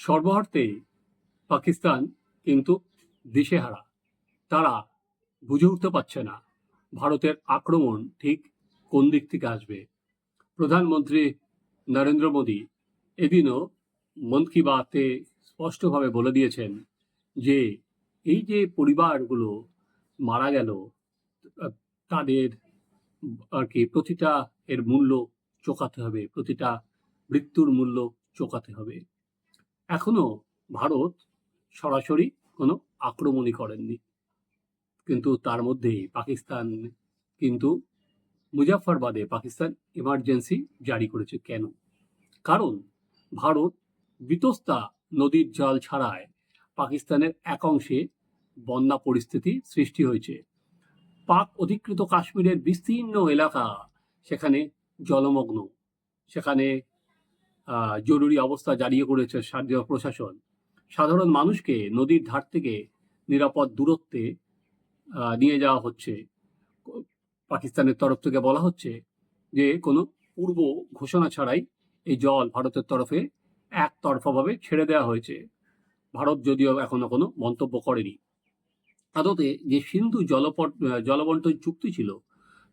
সর্বহার্তে পাকিস্তান কিন্তু দিশেহারা। তারা বুঝে উঠতে পারছে না ভারতের আক্রমণ ঠিক কোন দিক থেকে আসবে। প্রধানমন্ত্রী নরেন্দ্র মোদী এদিনও মন কি বাতে স্পষ্টভাবে বলে দিয়েছেন যে, এই যে পরিবারগুলো মারা গেল, তাদের আর কি প্রতিটা এর মূল্য চোকাতে হবে, প্রতিটা মৃত্যুর মূল্য চোকাতে হবে। এখনও ভারত সরাসরি কোনো আক্রমণই করেননি। কিন্তু তার মধ্যেই পাকিস্তান কিন্তু মুজাফরবাদে পাকিস্তান ইমার্জেন্সি জারি করেছে। কেন? কারণ ভারত বিতস্তা নদীর জল ছাড়ায় পাকিস্তানের এক অংশে বন্যা পরিস্থিতি সৃষ্টি হয়েছে। পাক অধিকৃত কাশ্মীরের বিস্তীর্ণ এলাকা সেখানে জলমগ্ন। সেখানে জরুরি অবস্থা জারি করেছে প্রশাসন। সাধারণ মানুষকে নদীর ধার থেকে নিরাপদ দূরত্বে নিয়ে যাওয়া হচ্ছে। পাকিস্তানের তরফ থেকে বলা হচ্ছে যে, কোনো পূর্ব ঘোষণা ছাড়াই এই জল ভারতের তরফে একতরফাভাবে ছেড়ে দেওয়া হয়েছে। ভারত যদিও এখনও কোনো মন্তব্য করেনি। আদতে যে সিন্ধু জলপট, জলবন্টন চুক্তি ছিল,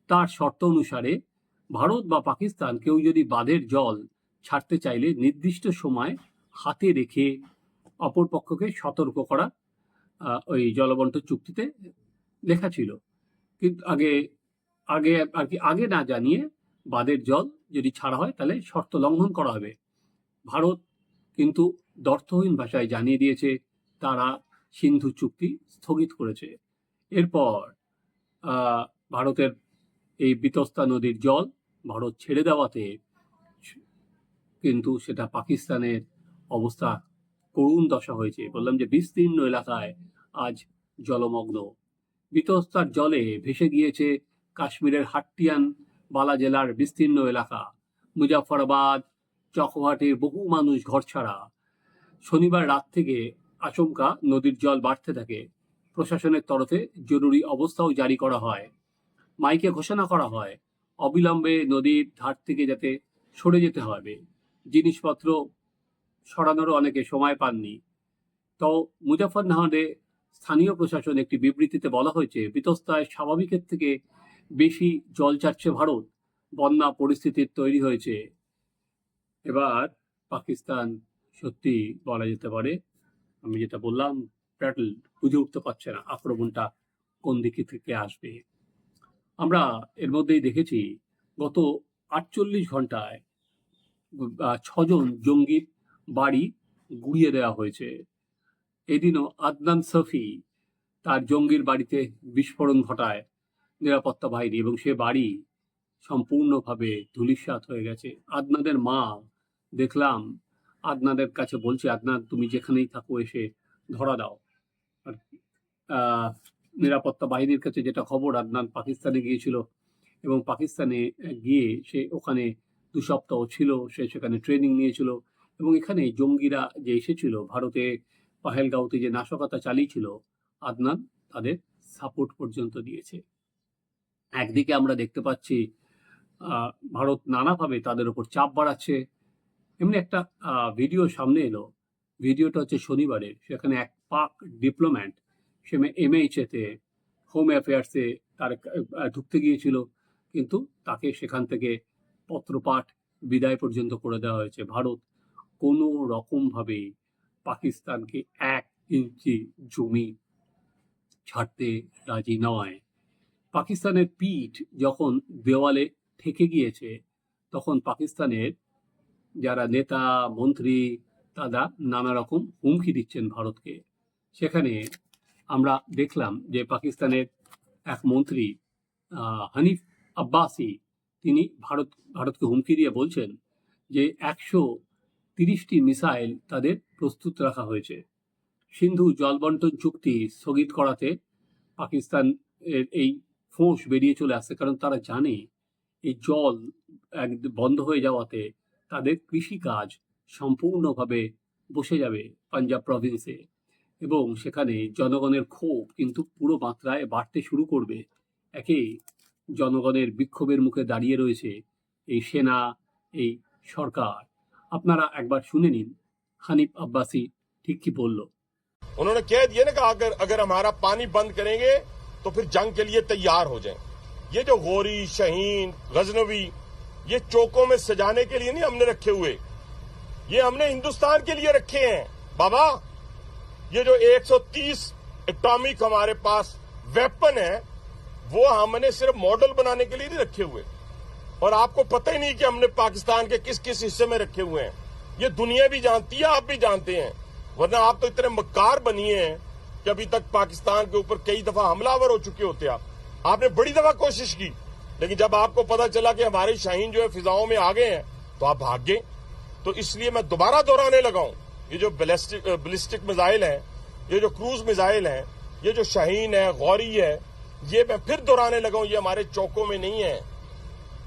তার শর্ত অনুসারে ভারত বা পাকিস্তান কেউ যদি বাঁধের জল ছাড়তে চাইলে নির্দিষ্ট সময় হাতে রেখে অপর পক্ষকে সতর্ক করা ওই জলবন্টন চুক্তিতে লেখা ছিল। কিন্তু আগে আগে আর কি, আগে না জানিয়ে বাঁধের জল যদি ছাড়া হয় তাহলে শর্ত লঙ্ঘন করা হবে। ভারত কিন্তু দর্থহীন ভাষায় জানিয়ে দিয়েছে, তারা সিন্ধু চুক্তি স্থগিত করেছে। এরপর ভারতের এই বিতস্তা নদীর জল ভারত ছেড়ে দেওয়াতে কিন্তু সেটা পাকিস্তানের অবস্থা করুণ দশা হয়েছে। বললাম যে বিস্তীর্ণ এলাকায় আজ জলমগ্ন। বিতস্তার জলে ভেসে গিয়েছে কাশ্মীরের হাট্টিয়ান বালা জেলার বিস্তীর্ণ এলাকা। মুজাফরাবাদ চকহাটের বহু মানুষ ঘর ছাড়া। শনিবার রাত থেকে আচমকা নদীর জল বাড়তে থাকে। প্রশাসনের তরফে জরুরি অবস্থাও জারি করা হয়। মাইকে ঘোষণা করা হয়, অবিলম্বে নদীর ধার থেকে যাতে সরে যেতে হবে। জিনিসপত্র সরানোরও অনেকে সময় পাননি। তো মুজাফরনাহারে স্থানীয় প্রশাসন একটি বিবৃতিতে বলা হয়েছে, বিতস্তায় স্বাভাবিকের থেকে বেশি জল চাচ্ছে ভারত। বন্যা পরিস্থিতির তৈরি হয়েছে। এবার পাকিস্তান সত্যি বলা যেতে পারে, আমি যেটা বললাম, প্যাটল বুঝে উঠতে পারছে না আক্রমণটা কোন দিকে থেকে আসবে। আমরা এর মধ্যেই দেখেছি, গত আটচল্লিশ ঘন্টায় ছজন জঙ্গির বাড়ি গুড়িয়ে দেওয়া হয়েছে। এদিনও আদনান সফি তার জঙ্গির বাড়িতে বিস্ফোরণ ঘটায় নিরাপত্তা বাহিনী এবং সে বাড়ি সম্পূর্ণভাবে ধূলিসাৎ হয়ে গেছে। আদনাদের মা, দেখলাম আদনাদের কাছে বলছে, আদনান, তুমি যেখানেই থাকো এসে ধরা দাও। আর নিরাপত্তা বাহিনীর কাছে যেটা খবর, আদনান পাকিস্তানে গিয়েছিল এবং পাকিস্তানে গিয়ে সে ওখানে দু সপ্তাহ ছিল, সে সেখানে ট্রেনিং নিয়েছিল এবং এখানে জঙ্গিরা যে এসেছিল, ভারতে পাহেলগাঁওতে যে নাশকতা চালিয়েছিল, আদনান তাদের সাপোর্ট পর্যন্ত দিয়েছে। একদিকে আমরা দেখতে পাচ্ছি ভারত নানাভাবে তাদের ওপর চাপ বাড়াচ্ছে। এমনি একটা ভিডিও সামনে এলো। ভিডিওটা হচ্ছে শনিবারের। সেখানে এক পাক ডিপ্লোম্যাট সে এমএইচএতে হোম অ্যাফেয়ার্সে তার ঢুকতে গিয়েছিল। কিন্তু তাকে সেখান থেকে পত্রপাঠ বিদায় পর্যন্ত করে দেওয়া হয়েছে। ভারত কোনো রকমভাবে পাকিস্তানকে এক ইঞ্চি জমি ছাড়তে রাজি নয়। পাকিস্তানের পিঠ যখন দেওয়ালে ঠেকে গিয়েছে, তখন পাকিস্তানের যারা নেতা, মন্ত্রী, তারা নানা রকম হুমকি দিচ্ছেন ভারতকে। সেখানে আমরা দেখলাম যে পাকিস্তানের এক মন্ত্রী হানিফ আব্বাসি তিনি ভারত, ভারতকে হুমকি দিয়ে বলছেন যে একশো তিরিশটি মিসাইল তাদের প্রস্তুত রাখা হয়েছে। সিন্ধু জলবন্টন চুক্তি স্থগিত করাতে পাকিস্তান এই ফোঁস বেরিয়ে চলে আসছে, কারণ তারা জানে এই জল এক বন্ধ হয়ে যাওয়াতে তাদের কৃষিকাজ সম্পূর্ণভাবে বসে যাবে পাঞ্জাব প্রভিন্সে এবং সেখানে জনগণের ক্ষোভ কিন্তু পুরো মাত্রায় বাড়তে শুরু করবে। একে জনগণের বিক্ষোভের মুখে দাঁড়িয়ে রয়েছে এই সেনা এই সরকার আপনারা একবার শুনে নিন হানিফ আব্বাসি ঠিক কি বলল उन्होंने कह दिया ना कि अगर अगर हमारा पानी बंद करेंगे तो फिर जंग के लिए तैयार हो जाएं ये जो गोरी शहीन गजनवी ये चौकों में सजाने के लिए नहीं हमने रखे हुए ये हमने हिंदुस्तान के लिए रखे हैं बाबा ये जो 130 एटॉमिक हमारे पास वेपन है वो हमने सिर्फ़ मॉडल बनाने के लिए नहीं रखे हुए। और आपको पता ही नहीं कि हमने पाकिस्तान के किस किस हिस्से में रखे हुए हैं। ये दुनिया भी जानती है, आप भी जानते हैं। वरना आप तो इतने मक्कार बनिए हैं कि अभी तक पाकिस्तान के ऊपर कई दफ़ा हमलावर हो चुके होते आप। आपने बड़ी दफ़ा कोशिश की, लेकिन जब आपको पता चला कि हमारे शाहीन जो है, फिजाओं में आ गए हैं तो आप भाग। गए तो इसलिए मैं दोबारा दोहराने लगा हूँ, ये जो बैलिस्टिक मिसाइल हैं, ये जो क्रूज मिसाइल है, ये जो शाहीन है, गौरी है ये मैं फिर दोहराने लगा हूं ये हमारे चौकों में नहीं है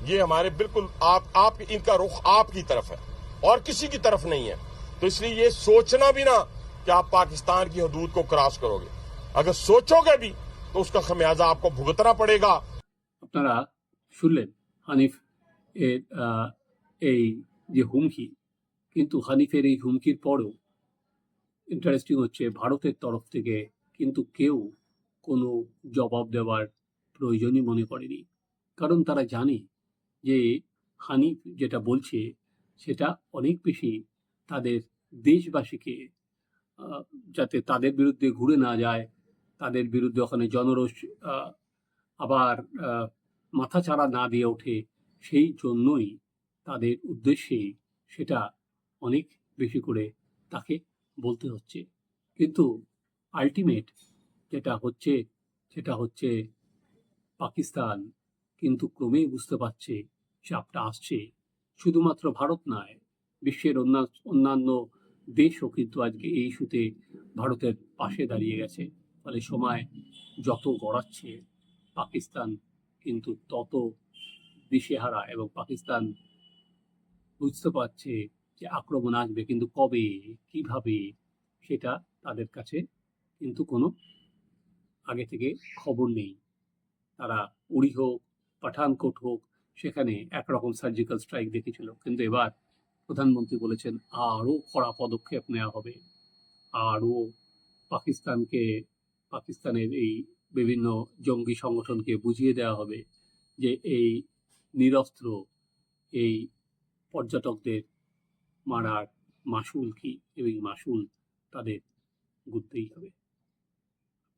ये हमारे बिल्कुल आप आप इनका रुख आपकी तरफ है और किसी की तरफ नहीं है तो इसलिए ये सोचना भी ना कि आप पाकिस्तान की हदूद को क्रॉस करोगे अगर सोचोगे भी तो उसका खमियाजा आपको भुगतना पड़ेगा আপনারা শুনলেন হানিফ এর আহ, এই যে হুমকি কিন্তু হানিফের এই হুমকির পরও ইন্টারেস্টিং হচ্ছে ভারতের তরফ থেকে কিন্তু কেউ কোনো জবাব দেওয়ার প্রয়োজনই মনে করেনি। কারণ তারা জানে যে হানিফ যেটা বলছে, সেটা অনেক বেশি তাদের দেশবাসীকে যাতে তাদের বিরুদ্ধে ঘুরে না যায়, তাদের বিরুদ্ধে ওখানে জনরোষ আবার মাথাচাড়া না দিয়ে ওঠে, সেই জন্যই তাদের উদ্দেশ্যে সেটা অনেক বেশি করে তাকে বলতে হচ্ছে। কিন্তু আলটিমেট যেটা হচ্ছে, সেটা হচ্ছে পাকিস্তান। কিন্তু ক্রমেই বুঝতে পারছে, চাপটা আসছে। শুধুমাত্র ভারত নয়, বিশ্বের অন্যান্য দেশও কিন্তু আজকে এই ইস্যুতে ভারতের পাশে দাঁড়িয়ে গেছে। ফলে সময় যত গড়াচ্ছে, পাকিস্তান কিন্তু তত দিশেহারা এবং পাকিস্তান বুঝতে পারছে যে আক্রমণ আসবে, কিন্তু কবে, কীভাবে, সেটা তাদের কাছে কিন্তু কোনো আগে থেকে খবর নেই। তারা উড়ি হোক, পাঠানকোট হোক, সেখানে একরকম সার্জিক্যাল স্ট্রাইক দেখেছিল। কিন্তু এবার প্রধানমন্ত্রী বলেছেন, আরও কড়া পদক্ষেপ নেওয়া হবে। আরও পাকিস্তানকে, পাকিস্তানের এই বিভিন্ন জঙ্গি সংগঠনকে বুঝিয়ে দেওয়া হবে যে এই নিরস্ত্র, এই পর্যটকদের মারার মাসুল কি? এবং মাসুল তাদের গুনতেই হবে।